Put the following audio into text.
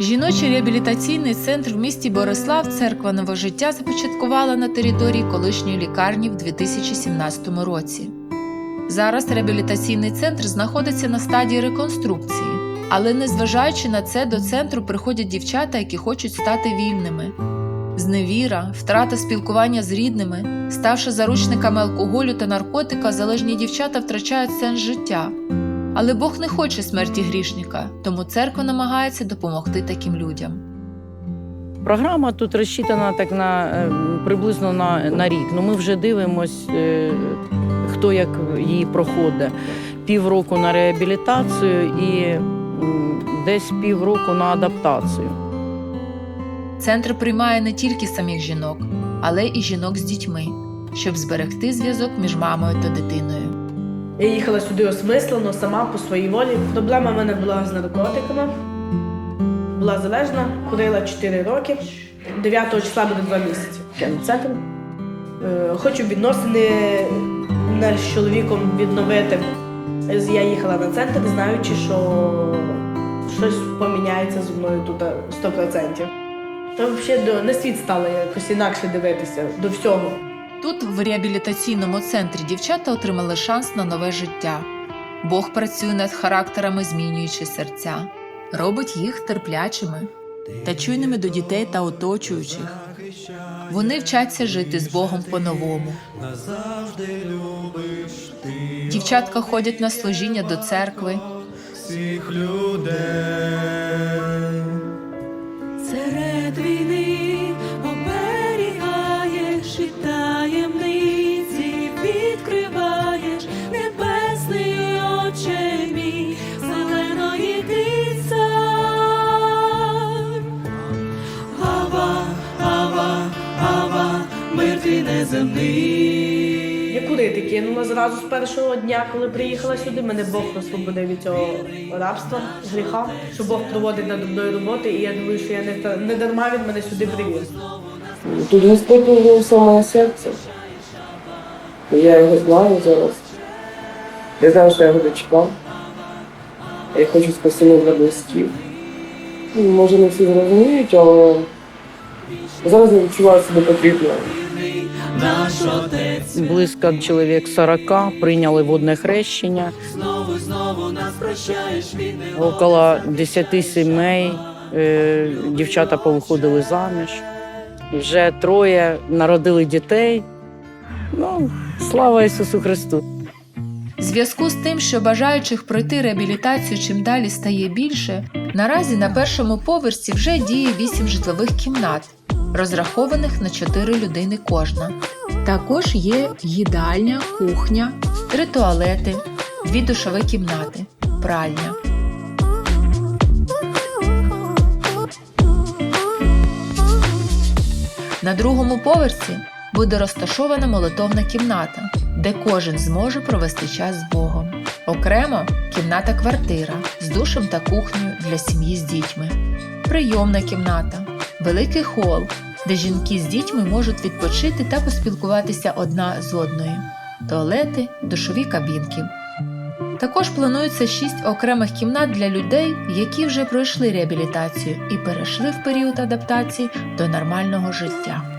Жіночий реабілітаційний центр в місті Борислав Церква Нове життя започаткувала на території колишньої лікарні в 2017 році. Зараз реабілітаційний центр знаходиться на стадії реконструкції, але незважаючи на це, до центру приходять дівчата, які хочуть стати вільними. Зневіра, втрата спілкування з рідними, ставши заручниками алкоголю та наркотика, залежні дівчата втрачають сенс життя. Але Бог не хоче смерті грішника, тому церква намагається допомогти таким людям. Програма тут розчитана так на е, приблизно на, на рік. Ну ми вже дивимось, е, хто як її проходить. Півроку на реабілітацію і десь півроку на адаптацію. Центр приймає не тільки самих жінок, але і жінок з дітьми, щоб зберегти зв'язок між мамою та дитиною. Я їхала сюди осмислено, сама по своїй волі. Проблема в мене була з наркотиками. Була залежна, курила 4 роки. 9 числа буде 2 місяці. Я на центр. Е, Хочу відносини з чоловіком відновити. Я їхала на центр, знаючи, що щось поміняється зі мною тут 100%. Та взагалі на світ стало якось інакше дивитися до всього. Тут, в реабілітаційному центрі, дівчата отримали шанс на нове життя. Бог працює над характерами, змінюючи серця, робить їх терплячими та чуйними до дітей та оточуючих. Вони вчаться жити з Богом по-новому. Дівчатка ходять на служіння до церкви, всіх людей. Мир твій неземний. Я курити кинула зразу з першого дня, коли приїхала сюди. Мене Бог освободив від цього рабства, гріха, що Бог проводить над мною роботи, і я думаю, що я не, не дарма він мене сюди привіз. Тут Господь торкнувся моє серце. Я його знаю зараз. Я знаю, що я його дочекав. Я хочу спасіння для близьких. Може, не всі зрозуміють, але зараз я відчуваю себе потрібно. Наш отець Близько чоловік 40 прийняли водне хрещення. знову, знову нас прощаєш від Около 10 сімей е, дівчата повиходили заміж. Вже троє народили дітей. Ну, слава Ісусу Христу! В зв'язку з тим, що бажаючих пройти реабілітацію чим далі стає більше, наразі на першому поверсі вже діє 8 житлових кімнат, розрахованих на 4 людини кожна. Також є їдальня, кухня, три туалети, дві душові кімнати, пральня. На другому поверсі буде розташована молитовна кімната, де кожен зможе провести час з Богом. Окремо кімната квартира з душем та кухнею для сім'ї з дітьми, прийомна кімната, великий хол, де жінки з дітьми можуть відпочити та поспілкуватися одна з одною, туалети, душові кабінки. Також планується шість окремих кімнат для людей, які вже пройшли реабілітацію і перейшли в період адаптації до нормального життя.